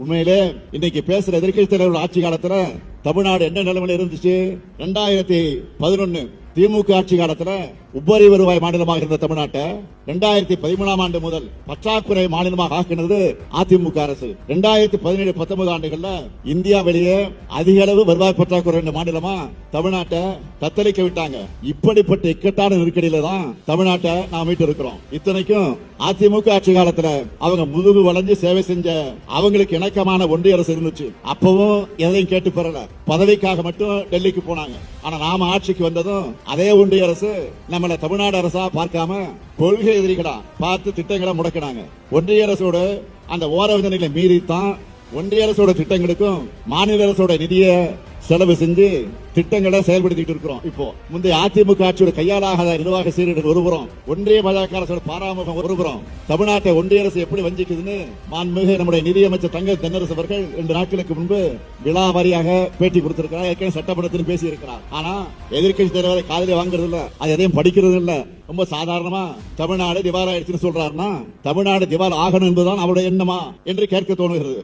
உண்மையிலே இன்னைக்கு பேசுற எதிர்க்கட்சி தலைவர் ஆட்சி காலத்துல தமிழ்நாடு என்ன நிலைமையில இருந்துச்சு? ரெண்டாயிரத்தி பதினொன்னு திமுக ஆட்சி காலத்துல உபரி வருவாய் மாநிலமாக இருந்த தமிழ்நாட்டை ரெண்டாயிரத்தி பதிமூணாம் ஆண்டு முதல் பற்றாக்குறை மாநிலமாக ஆக்கினது அதிமுக அரசு. இரண்டாயிரத்தி பதினேழு பத்தொன்பது ஆண்டுகள்ல வெளியே அதிக அளவு வருவாய் பற்றாக்குறை மாநிலமா தமிழ்நாட்டை தத்தளிக்க விட்டாங்க. இப்படிப்பட்ட இக்கட்டான நெருக்கடியில தான் தமிழ்நாட்டை நாம் மீட்டு இருக்கிறோம் இத்தனைக்கும் அதிமுக ஆட்சி காலத்துல அவங்க முதுகு வளைஞ்சு சேவை செஞ்ச அவங்களுக்கு இணக்கமான ஒன்றிய அரசு இருந்துச்சு. அப்பவும் எதையும் கேட்டு பெறல. பதவிக்காக மட்டும் டெல்லிக்கு போனாங்க. ஆனா நாம ஆட்சிக்கு வந்ததும் அதே ஒன்றிய அரசு நம்மள தமிழ்நாடு அரசா பார்க்காம கொள்கை எதிரிகளா பார்த்து திட்டங்களை முடக்கினாங்க. ஒன்றிய அரசோட அந்த ஓரவிதனைகளை மீறித்தான் ஒன்றிய அரசோட திட்டங்களுக்கும் மாநில அரசோட நிதியை செலவு செஞ்சு திட்டங்களை செயல்படுத்திட்டு இருக்கிறோம். இப்போ முந்தைய அதிமுக ஆட்சியோட கையாலாகாத நிர்வாக சீரழிவு ஒருபுறம் ஒன்றிய பாஜக அரசோட பாராமுகம் ஒருபுறம் தமிழ்நாட்டை ஒன்றிய அரசு எப்படி வஞ்சிக்குதுன்னு மாண்புமிகு நம்முடைய நிதியமைச்சர் தங்க தென்னரசு அவர்கள் இரண்டு நாட்களுக்கு முன்பு விழாவாரியாக பேட்டி கொடுத்திருக்கிறார். ஏற்கனவே சட்டமன்றத்தில் பேசி இருக்கிறார் ஆனா எதிர்க்கட்சி தலைவரை காதலே வாங்குறது இல்ல அது எதையும் படிக்கிறது இல்ல ரொம்ப சாதாரணமா தமிழ்நாடு திவால் ஆயிடுச்சுன்னு சொல்றாருன்னா தமிழ்நாடு திவால் ஆகணும் என்பதுதான் அவருடைய எண்ணமா என்று கேட்க தோணுகிறது.